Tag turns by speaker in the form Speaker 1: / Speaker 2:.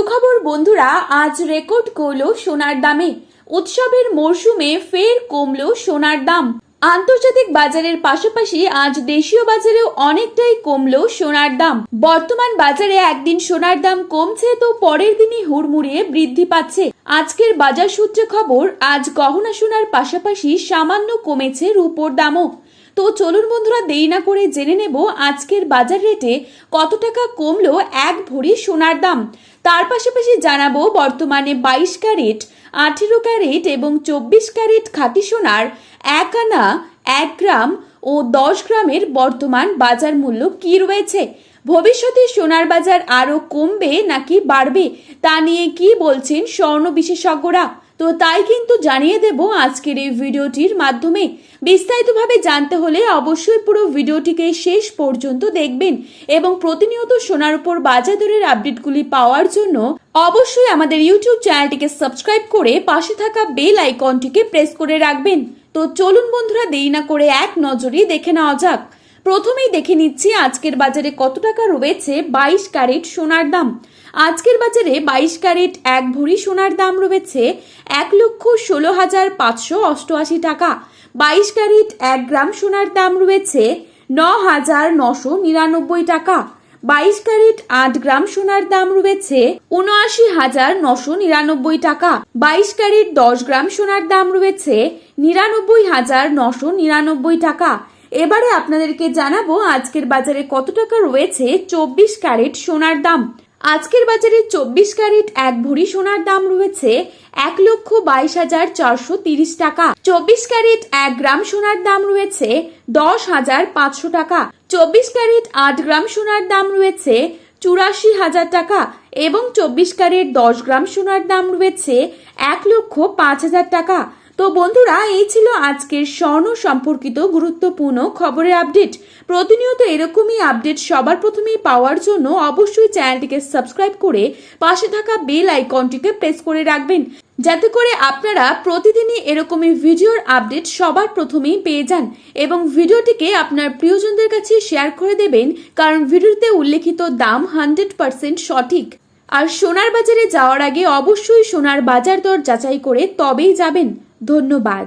Speaker 1: সুখবর, বন্ধুরা, আজ রেকর্ড করল সোনার দামে। উৎসবের মরশুমে ফের কমলো সোনার দাম। আন্তর্জাতিক বাজারের পাশাপাশি আজ দেশীয় বাজারেও অনেকটাই কমলো সোনার দাম। বর্তমান বাজারে একদিন সোনার দাম কমছে তো পরের দিনই হুড়মুড়িয়ে বৃদ্ধি পাচ্ছে। আজকের বাজার সূত্রে খবর, আজ গহনা সোনার পাশাপাশি সামান্য কমেছে রূপোর দামও। তো চলুন বন্ধুরা, দেরি না করে জেনে নেব আজকের বাজার রেটে কত টাকা কমলো এক ভরি সোনার দাম। তার পাশাপাশি জানাব বর্তমানে বাইশ ক্যারেট, আঠেরো ক্যারেট এবং চব্বিশ ক্যারেট খাঁটি সোনার এক আনা এক গ্রাম ও দশ গ্রামের বর্তমান বাজার মূল্য কি রয়েছে? ভবিষ্যতে সোনার বাজার আরও কমবে নাকি বাড়বে তা নিয়ে কি বলছেন স্বর্ণ বিশেষজ্ঞরা? তো তাই কিন্তু জানিয়ে দেব আজকের এই ভিডিওটির মাধ্যমে। বিস্তারিতভাবে জানতে হলে অবশ্যই পুরো ভিডিওটিকে শেষ পর্যন্ত দেখবেন এবং প্রতিনিয়ত সোনার উপর বাজার দরের আপডেটগুলি পাওয়ার জন্য অবশ্যই আমাদের ইউটিউব চ্যানেলটিকে সাবস্ক্রাইব করে পাশে থাকা বেল আইকনটিকে প্রেস করে রাখবেন। তো চলুন বন্ধুরা, দেরি না করে এক নজরেই দেখে নেওয়া যাক। প্রথমেই দেখে নিচ্ছি আজকের বাজারে কত টাকা রয়েছে বাইশ ক্যারেট সোনার দাম। আজকের বাজারে বাইশ ক্যারেট এক ভরি সোনার দাম রয়েছে এক লক্ষ ষোলো হাজার পাঁচশো অষ্টআশি টাকা। বাইশ ক্যারেট এক গ্রাম সোনার দাম রয়েছে ন হাজার নশো নিরানব্বই টাকা। বাইশ ক্যারেট আট গ্রাম সোনার দাম রয়েছে উনআশি হাজার নশো নিরানব্বই টাকা। বাইশ ক্যারেট দশ গ্রাম সোনার দাম রয়েছে নিরানব্বই হাজার নশো নিরানব্বই টাকা। এবারে আপনাদেরকে জানাব আজকের বাজারে কত টাকা রয়েছে চব্বিশ ক্যারেট সোনার দাম। আজকের বাজারে চব্বিশ ক্যারেট এক ভরি সোনার দাম রয়েছে এক লক্ষ বাইশ হাজার চারশো তিরিশ টাকা। চব্বিশ ক্যারেট এক গ্রাম সোনার দাম রয়েছে দশ হাজার পাঁচশো টাকা। চব্বিশ ক্যারেট আট গ্রাম সোনার দাম রয়েছে চুরাশি হাজার টাকা এবং চব্বিশ ক্যারেট দশ গ্রাম সোনার দাম রয়েছে এক লক্ষ পাঁচ হাজার টাকা। তো বন্ধুরা, এই ছিল আজকের স্বর্ণ সম্পর্কিত গুরুত্বপূর্ণ খবরের আপডেট। প্রতিনিয়ত এরকমই আপডেট সবার প্রথমেই পাওয়ার জন্য অবশ্যই চ্যানেলটিকে সাবস্ক্রাইব করে পাশে থাকা বেল আইকনটিকে প্রেস করে রাখবেন, যাতে করে আপনারা প্রতিদিনই এরকমই ভিডিওর আপডেট সবার প্রথমেই পেয়ে যান এবং ভিডিওটিকে আপনার প্রিয়জনদের কাছে শেয়ার করে দেবেন, কারণ ভিডিওতে উল্লেখিত দাম হান্ড্রেড পার্সেন্ট সঠিক। আর সোনার বাজারে যাওয়ার আগে অবশ্যই সোনার বাজার দর যাচাই করে তবেই যাবেন। ধন্যবাদ।